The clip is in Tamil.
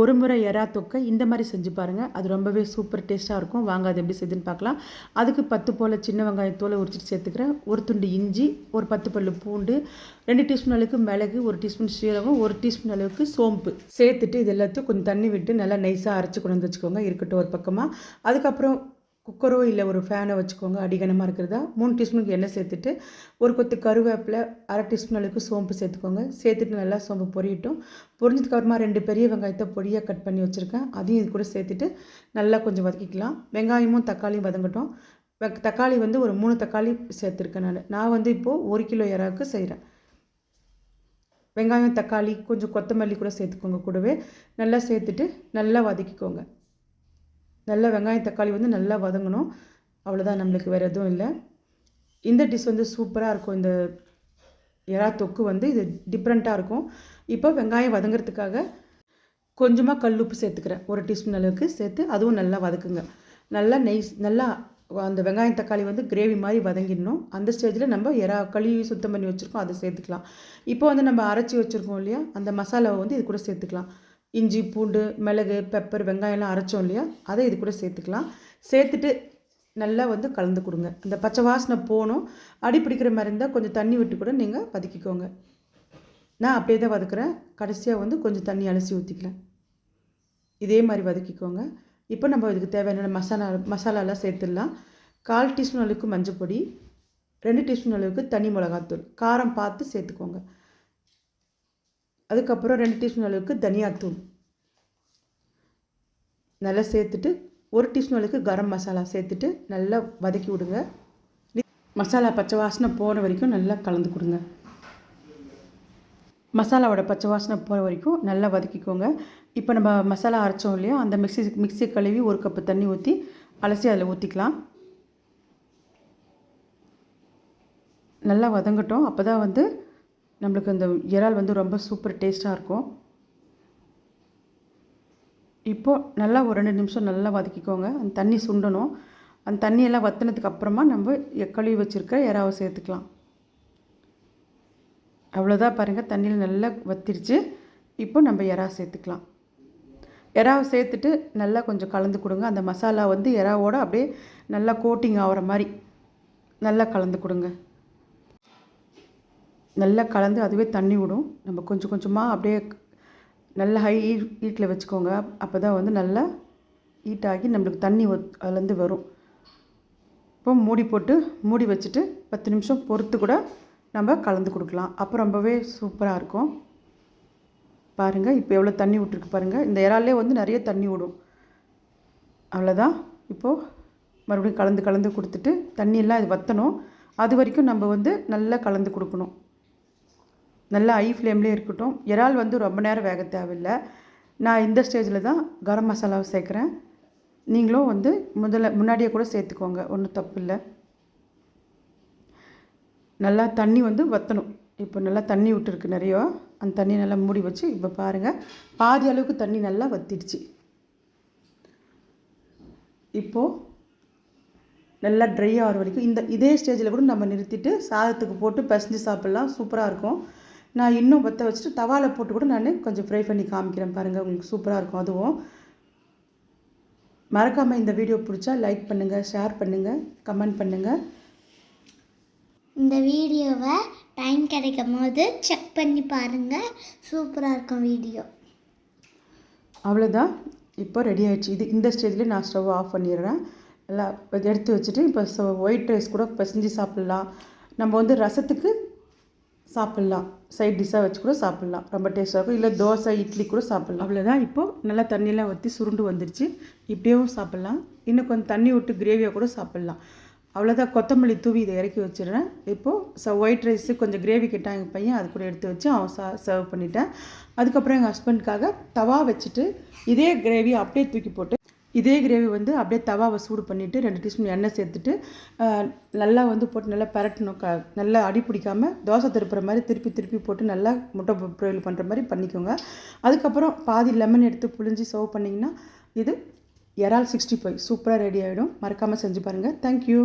ஒரு முறை எறா தொக்கை இந்த மாதிரி செஞ்சு பாருங்கள் அது ரொம்பவே சூப்பர் டேஸ்ட்டாக இருக்கும். வாங்க அது எப்படி செய்யுதுன்னு பார்க்கலாம். அதுக்கு பத்து போல் சின்ன வெங்காயத்தோலை உரிச்சிட்டு சேர்த்துக்கிறேன். ஒரு துண்டு இஞ்சி ஒரு பத்து பல்லு பூண்டு ரெண்டு டீஸ்பூன் அளவுக்கு மிளகு ஒரு டீஸ்பூன் சீரகம் ஒரு டீஸ்பூன் அளவுக்கு சோம்பு. சேர்த்துட்டு இது எல்லாத்தையும் கொஞ்சம் தண்ணி விட்டு நல்லா நைஸாக அரைச்சி கொண்டு வந்து வச்சுக்கோங்க. இருக்கட்டும் ஒரு பக்கமாக அதுக்கப்புறம் குக்கரோ இல்லை ஒரு ஃபேனை வச்சுக்கோங்க அடிகனமாக இருக்கிறதா? மூணு டீஸ்பூனுக்கு எண்ணெய் சேர்த்துட்டு ஒரு கொத்து கருவேப்பிலை அரை டீஸ்பூன் அளவுக்கு சோம்பு சேர்த்துக்கோங்க. சேர்த்துட்டு நல்லா சோம்பு பொரியட்டும். பொரிஞ்சதுக்கு அப்புறமா ரெண்டு பெரிய வெங்காயத்தை பொடியாக கட் பண்ணி வச்சுருக்கேன். அதையும் இது கூட சேர்த்துட்டு நல்லா கொஞ்சம் வதக்கிக்கலாம். வெங்காயமும் தக்காளியும் வதங்கட்டும். தக்காளி வந்து ஒரு மூணு தக்காளி சேர்த்துருக்கேன் நான். நான் வந்து இப்போது ஒரு கிலோ இறாவுக்கு செய்கிறேன் வெங்காயம் தக்காளி கொஞ்சம் கொத்தமல்லி கூட சேர்த்துக்கோங்க கூடவே. நல்லா சேர்த்துட்டு நல்லா வதக்கிக்கோங்க. நல்லா வெங்காயம் தக்காளி வந்து நல்லா வதங்கணும். அவ்வளோதான் நம்மளுக்கு வேறு எதுவும் இல்லை. இந்த டிஷ் வந்து சூப்பராக இருக்கும். இந்த எறா தொக்கு வந்து இது டிஃப்ரெண்ட்டாக இருக்கும். இப்போ வெங்காயம் வதங்கிறதுக்காக கொஞ்சமாக கல் உப்பு சேர்த்துக்கிறேன். ஒரு டீஸ்பூன் அளவுக்கு சேர்த்து அதுவும் நல்லா வதக்குங்க. நல்லா நெய் நல்லா அந்த வெங்காயம் தக்காளி வந்து கிரேவி மாதிரி வதங்கிடணும். அந்த ஸ்டேஜில் நம்ம எறா கழுவி சுத்தம் பண்ணி வச்சுருக்கோம் அதை சேர்த்துக்கலாம். இப்போ வந்து நம்ம அரைச்சி வச்சுருக்கோம் இல்லையா? அந்த மசாலாவை வந்து இது கூட சேர்த்துக்கலாம். இஞ்சி பூண்டு மிளகு பெப்பர் வெங்காயம்லாம் அரைச்சோம் இல்லையா? அதை இது கூட சேர்த்துக்கலாம். சேர்த்துட்டு நல்லா வந்து கலந்து கொடுங்க. அந்த பச்சை வாசனை போகணும். அடி பிடிக்கிற மாதிரி இருந்தால் கொஞ்சம் தண்ணி விட்டு கூட நீங்கள் வதக்கிக்கோங்க. நான் அப்படியே தான் வதக்குறேன். கடைசியாக வந்து கொஞ்சம் தண்ணி அலசி ஊற்றிக்கலாம் இதே மாதிரி வதக்கிக்கோங்க. இப்போ நம்ம இதுக்கு தேவையான மசாலா மசாலாலாம் சேர்த்துடலாம். கால் டீஸ்பூன் அளவுக்கு மஞ்சள் பொடி ரெண்டு டீஸ்பூன் அளவுக்கு தனி மிளகாத்தூள். காரம் பார்த்து சேர்த்துக்கோங்க. அதுக்கப்புறம் ரெண்டு டீஸ்பூன் அளவுக்கு தனியாத்தூள் நல்லா சேர்த்துட்டு ஒரு டீஸ்பூன் அளவுக்கு கரம் மசாலா சேர்த்துட்டு நல்லா வதக்கி விடுங்க. மசாலா பச்சை வாசனை போகிற வரைக்கும் நல்லா கலந்து கொடுங்க. மசாலாவோட பச்சை வாசனை போகிற வரைக்கும் நல்லா வதக்கிக்கோங்க. இப்போ நம்ம மசாலா அரைச்சோம் இல்லையா அந்த மிக்ஸி மிக்ஸி கழுவி ஒரு கப்பு தண்ணி ஊற்றி அலசி அதில் ஊற்றிக்கலாம் நல்லா வதங்கட்டும். அப்போ தான் வந்து நம்மளுக்கு அந்த இறால் வந்து ரொம்ப சூப்பர் டேஸ்ட்டாக இருக்கும். இப்போது நல்லா ஒரு ரெண்டு நிமிஷம் நல்லா வதக்கிக்கோங்க. அந்த தண்ணி சுண்டணும். அந்த தண்ணியெல்லாம் வத்தினதுக்கு அப்புறமா நம்ம எ- கழுவி வச்சுருக்க இறாவை சேர்த்துக்கலாம். அவ்வளோதான் பாருங்கள் தண்ணியில் நல்லா வத்திருச்சு. இப்போ நம்ம இறா சேர்த்துக்கலாம். இறாவை சேர்த்துட்டு நல்லா கொஞ்சம் கலந்து கொடுங்க. அந்த மசாலா வந்து இறாவோட அப்படியே நல்லா கோட்டிங் ஆகிற மாதிரி நல்லா கலந்து கொடுங்க. நல்லா கலந்து அதுவே தண்ணி விடும். நம்ம கொஞ்சம் கொஞ்சமாக அப்படியே நல்லா ஹை ஹீட்டில் வச்சுக்கோங்க. அப்போ தான் வந்து நல்லா ஹீட் ஆகி நம்மளுக்கு தண்ணி அதுலேருந்து வரும். இப்போ மூடி போட்டு மூடி வச்சுட்டு பத்து நிமிஷம் பொறுத்து கூட நம்ம கலந்து கொடுக்கலாம். அப்போ ரொம்பவே சூப்பராக இருக்கும். பாருங்கள் இப்போ எவ்வளோ தண்ணி விட்டுருக்கு பாருங்கள் இந்த இறாலே வந்து நிறைய தண்ணி விடும். அவ்வளோதான் இப்போது மறுபடியும் கலந்து கலந்து கொடுத்துட்டு தண்ணியெல்லாம் இது வற்றணும் அது வரைக்கும் நம்ம வந்து நல்லா கலந்து கொடுக்கணும். நல்லா ஐ ஃப்ளேம்லேயே இருக்கட்டும். இறால் வந்து ரொம்ப நேரம் வேக தேவையில்லை. நான் இந்த ஸ்டேஜில் தான் கரம் மசாலாவை சேர்க்குறேன். நீங்களும் வந்து முதல்ல முன்னாடியே கூட சேர்த்துக்கோங்க. ஒன்றும் தப்பு இல்லை. நல்லா தண்ணி வந்து வற்றணும் இப்போ நல்லா தண்ணி விட்டுருக்கு நிறையா. அந்த தண்ணி நல்லா மூடி வச்சு இப்போ பாருங்கள் பாதி அளவுக்கு தண்ணி நல்லா வத்திடுச்சு. இப்போது நல்லா ட்ரை ஆகிற வரைக்கும் இந்த இதே ஸ்டேஜில் கூட நம்ம நிறுத்திட்டு சாதத்துக்கு போட்டு பிசைஞ்சு சாப்பிட்லாம். சூப்பராக இருக்கும். நான் இன்னும் பற்ற வச்சுட்டு தவால போட்டு கூட நான் கொஞ்சம் ஃப்ரை பண்ணி காமிக்கிறேன் பாருங்கள் உங்களுக்கு சூப்பராக இருக்கும். அதுவும் மறக்காமல் இந்த வீடியோ பிடிச்சா லைக் பண்ணுங்கள் ஷேர் பண்ணுங்கள் கமெண்ட் பண்ணுங்கள் இந்த வீடியோவை டைம் கிடைக்கும் போது செக் பண்ணி பாருங்கள் சூப்பராக இருக்கும் வீடியோ அவ்வளோதான் இப்போ ரெடி ஆயிடுச்சு. இது இந்த ஸ்டேஜ்லேயே நான் ஸ்டவ் ஆஃப் பண்ணிடுறேன். எல்லாம் எடுத்து வச்சுட்டு இப்போ ஒயிட் ரைஸ் கூட பிசைஞ்சு சாப்பிட்லாம். நம்ம வந்து ரசத்துக்கு சாப்பிட்லாம். சைட் டிஷ்ஷாக வச்சு கூட சாப்பிட்லாம். ரொம்ப டேஸ்ட்டாக இருக்கும். இல்லை தோசை இட்லி கூட சாப்பிட்லாம். அவ்வளோதான் இப்போது நல்லா தண்ணியெல்லாம் ஊற்றி சுருண்டு வந்துடுச்சு இப்படியும் சாப்பிட்லாம். இன்னும் கொஞ்சம் தண்ணி விட்டு கிரேவியாக கூட சாப்பிட்லாம். அவ்வளோதான் கொத்தமல்லி தூவி இதை இறக்கி வச்சிடுறேன். இப்போது ச ஒயிட் ரைஸு கொஞ்சம் கிரேவி கேட்டான் எங்கள் பையன் அது கூட எடுத்து வச்சு அவன் சா சர்வ் பண்ணிட்டேன். அதுக்கப்புறம் எங்கள் ஹஸ்பண்டுக்காக தவா வச்சுட்டு இதே கிரேவி அப்படியே தூக்கி போட்டு இதே கிரேவி வந்து அப்படியே தவாவை சூடு பண்ணிவிட்டு ரெண்டு டீஸ்பூன் எண்ணெய் சேர்த்துட்டு நல்லா வந்து போட்டு நல்லா பரட்டணும். க நல்லா அடி பிடிக்காம தோசை திருப்புற மாதிரி திருப்பி திருப்பி போட்டு நல்லா முட்டை பொரியல் பண்ணுற மாதிரி பண்ணிக்கோங்க. அதுக்கப்புறம் பாதி லெமன் எடுத்து புழிஞ்சு சர்வ் பண்ணிங்கன்னா இது இறால் சிக்ஸ்டி ஃபைவ் சூப்பராக ரெடி ஆகிடும் மறக்காமல் செஞ்சு பாருங்கள் தேங்க்யூ